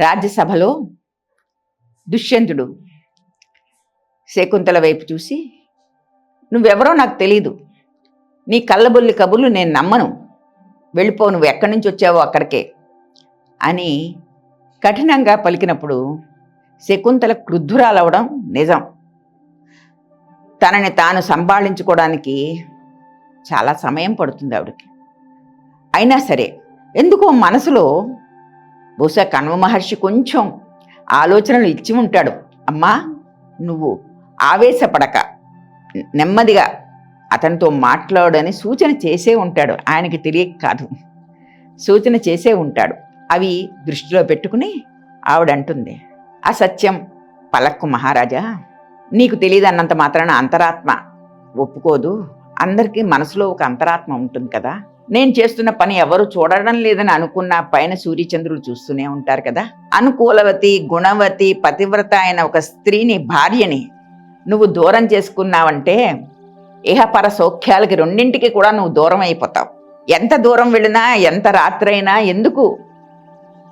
రాజ్యసభలో దుష్యంతుడు శకుంతల వైపు చూసి నువ్వెవరో నాకు తెలీదు. నీ కళ్ళబొల్లి కబుర్లు నేను నమ్మను. వెళ్ళిపో నువ్వు ఎక్కడి నుంచి వచ్చావో అక్కడికే. అని కఠినంగా పలికినప్పుడు శకుంతల క్రుద్ధురాలవడం నిజం. తనని తాను సంభాళించుకోవడానికి చాలా సమయం పడుతుంది ఆవిడకి. అయినా సరే ఎందుకో మనసులో బహుశా కణ్వ మహర్షి కొంచెం ఆలోచనలు ఇచ్చి ఉంటాడు. అమ్మా నువ్వు ఆవేశపడక. నెమ్మదిగా అతనితో మాట్లాడని సూచన చేసే ఉంటాడు. ఆయనకి తెలియక కాదు. సూచన చేసే ఉంటాడు. అవి దృష్టిలో పెట్టుకుని ఆవిడంటుంది అసత్యం పలక్కు మహారాజా. నీకు తెలియదన్నంత మాత్రాన అంతరాత్మ ఒప్పుకోదు. అందరికీ మనసులో ఒక అంతరాత్మ ఉంటుంది కదా. నేను చేస్తున్న పని ఎవరు చూడడం లేదని అనుకున్న పైన సూర్యచంద్రులు చూస్తూనే ఉంటారు కదా? అనుకూలవతి గుణవతి పతివ్రత అయిన ఒక స్త్రీని భార్యని నువ్వు దూరం చేసుకున్నావంటే ఇహపర సౌఖ్యాలకి రెండింటికి కూడా నువ్వు దూరం అయిపోతావు. ఎంత దూరం వెళ్ళినా ఎంత రాత్రైనా ఎందుకు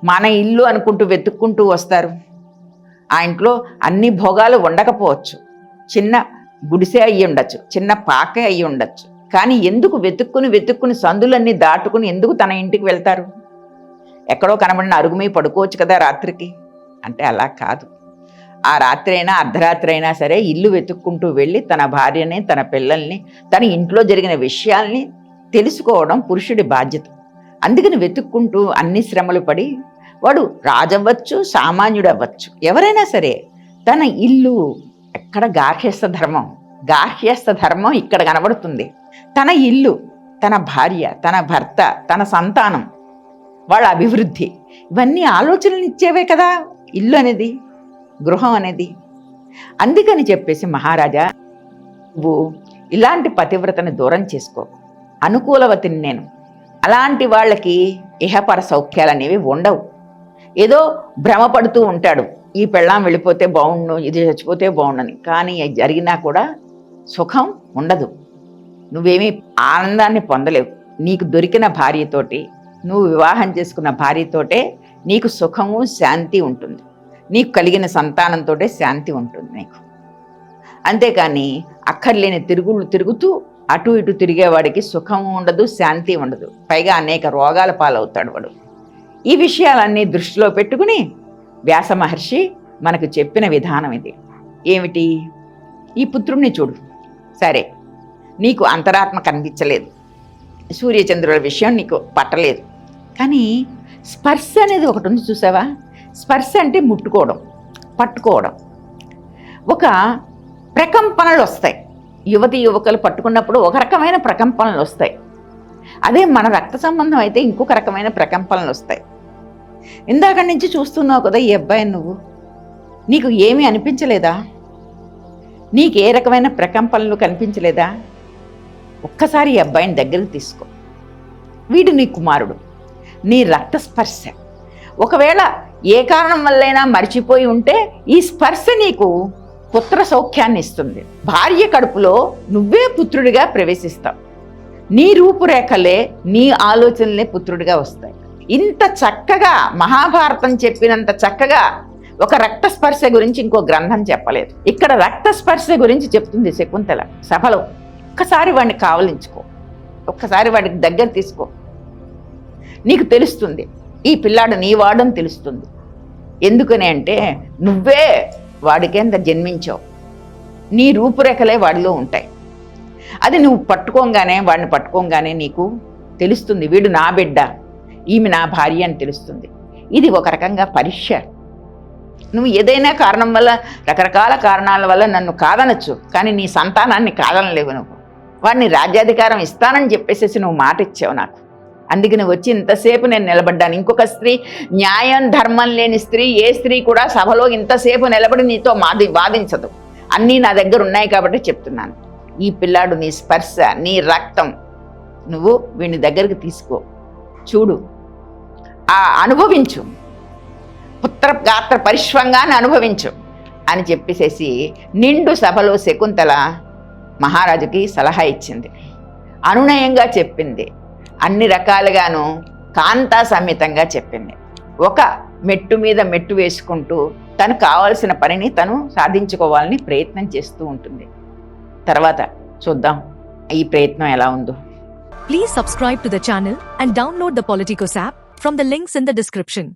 మన ఇల్లు అనుకుంటూ వెతుక్కుంటూ వస్తారు? ఆ ఇంట్లో అన్ని భోగాలు ఉండకపోవచ్చు. చిన్న గుడిసె అయ్యి ఉండొచ్చు చిన్న పాకే అయ్యి ఉండొచ్చు కానీ ఎందుకు వెతుక్కుని వెతుక్కుని సందులన్నీ దాటుకుని ఎందుకు తన ఇంటికి వెళ్తారు? ఎక్కడో కనబడిన అరుగుమీ పడుకోవచ్చు కదా రాత్రికి? అంటే అలా కాదు. ఆ రాత్రి అయినా అర్ధరాత్రి అయినా సరే ఇల్లు వెతుక్కుంటూ వెళ్ళి తన భార్యని తన పిల్లల్ని తన ఇంట్లో జరిగిన విషయాల్ని తెలుసుకోవడం పురుషుడి బాధ్యత. అందుకని వెతుక్కుంటూ అన్ని శ్రమలు పడి వాడు రాజవ్వచ్చు సామాన్యుడు అవ్వచ్చు ఎవరైనా సరే తన ఇల్లు ఎక్కడ గార్హ్యస్థ ధర్మం? గాహ్యస్థ ధర్మం ఇక్కడ కనబడుతుంది. తన ఇల్లు తన భార్య తన భర్త తన సంతానం వాళ్ళ అభివృద్ధి ఇవన్నీ ఆలోచనలు ఇచ్చేవే కదా ఇల్లు అనేది గృహం అనేది. అందుకని చెప్పేసి మహారాజా నువ్వు ఇలాంటి పతివ్రతని దూరం చేసుకో. అనుకూలవతిని నేను. అలాంటి వాళ్ళకి ఇహపర సౌఖ్యాలు అనేవి ఉండవు. ఏదో భ్రమపడుతూ ఉంటాడు. ఈ పెళ్ళాం వెళ్ళిపోతే బాగుండు ఇది చచ్చిపోతే బాగుండని కానీ జరిగినా కూడా సుఖం ఉండదు. నువ్వేమీ ఆనందాన్ని పొందలేవు. నీకు దొరికిన భార్యతోటి నువ్వు వివాహం చేసుకున్న భార్యతోటే నీకు సుఖము శాంతి ఉంటుంది. నీకు కలిగిన సంతానంతో శాంతి ఉంటుంది నీకు. అంతేకాని అక్కర్లేని తిరుగుళ్ళు తిరుగుతూ అటు ఇటు తిరిగేవాడికి సుఖం ఉండదు శాంతి ఉండదు. పైగా అనేక రోగాల పాలవుతాడు వాడు. ఈ విషయాలన్నీ దృష్టిలో పెట్టుకుని వ్యాస మహర్షి మనకు చెప్పిన విధానం ఇది. ఏమిటి? ఈ పుత్రుణ్ణి చూడు. సరే నీకు అంతరాత్మ కనిపించలేదు. సూర్యచంద్రుల విషయం నీకు పట్టలేదు. కానీ స్పర్శ అనేది ఒకటి ఉంది చూసావా? స్పర్శ అంటే ముట్టుకోవడం పట్టుకోవడం. ఒక ప్రకంపనలు వస్తాయి. యువతి యువకులు పట్టుకున్నప్పుడు ఒక రకమైన ప్రకంపనలు వస్తాయి. అదే మన రక్త సంబంధం అయితే ఇంకొక రకమైన ప్రకంపనలు వస్తాయి. ఇందాక నుంచి చూస్తున్నావు కదా ఈ అబ్బాయి నువ్వు. నీకు ఏమీ అనిపించలేదా? నీకు ఏ రకమైన ప్రకంపనలు కనిపించలేదా? ఒక్కసారి ఈ అబ్బాయిని దగ్గరకు తీసుకో. వీడు నీ కుమారుడు నీ రక్త స్పర్శ ఒకవేళ ఏ కారణం వల్లైనా మర్చిపోయి ఉంటే ఈ స్పర్శ నీకు పుత్ర సౌఖ్యాన్ని ఇస్తుంది. భార్య కడుపులో నువ్వే పుత్రుడిగా ప్రవేశిస్తావు. నీ రూపురేఖలే నీ ఆలోచనలే పుత్రుడిగా వస్తాయి. ఇంత చక్కగా మహాభారతం చెప్పినంత చక్కగా ఒక రక్త స్పర్శ గురించి ఇంకో గ్రంథం చెప్పలేదు. ఇక్కడ రక్త స్పర్శ గురించి చెప్తుంది శకుంతల సభలో. ఒక్కసారి వాడిని కావలించుకో. ఒక్కసారి వాడికి దగ్గర తీసుకో. నీకు తెలుస్తుంది ఈ పిల్లాడు నీ వాడని తెలుస్తుంది. ఎందుకని అంటే నువ్వే వాడికేంత జన్మించావు. నీ రూపురేఖలే వాడిలో ఉంటాయి. అది నువ్వు పట్టుకోగానే వాడిని పట్టుకోగానే నీకు తెలుస్తుంది. వీడు నా బిడ్డ ఈమె నా భార్య అని తెలుస్తుంది. ఇది ఒక రకంగా పరీక్ష నువ్వు ఏదైనా కారణం వల్ల రకరకాల కారణాల వల్ల నన్ను కాదనొచ్చు. కానీ నీ సంతానాన్ని కాదనలేవు నువ్వు. వాడిని రాజ్యాధికారం ఇస్తానని చెప్పేసేసి నువ్వు మాట ఇచ్చావు నాకు. అందుకని వచ్చి ఇంతసేపు నేను నిలబడ్డాను. ఇంకొక స్త్రీ న్యాయం ధర్మం లేని స్త్రీ ఏ స్త్రీ కూడా సభలో ఇంతసేపు నిలబడి నీతో మాది వాదించదు. అన్నీ నా దగ్గర ఉన్నాయి కాబట్టి చెప్తున్నాను. ఈ పిల్లాడు నీ స్పర్శ నీ రక్తం నువ్వు వీడిని దగ్గరికి తీసుకో. చూడు. ఆ అనుభవించు. పుత్ర గాత్ర పరిశ్వంగాన్ని అనుభవించు అని చెప్పేసేసి నిండు సభలో శకుంతల మహారాజుకి సలహా ఇచ్చింది. అనునయంగా చెప్పింది. అన్ని రకాలుగాను కాంతా సమ్మితంగా చెప్పింది. ఒక మెట్టు మీద మెట్టు వేసుకుంటూ తను కావాల్సిన పనిని తను సాధించుకోవాలని ప్రయత్నం చేస్తూ ఉంటుంది. తర్వాత చూద్దాం ఈ ప్రయత్నం ఎలా ఉందో. Please subscribe to the channel and download the Politicos app from the links in the description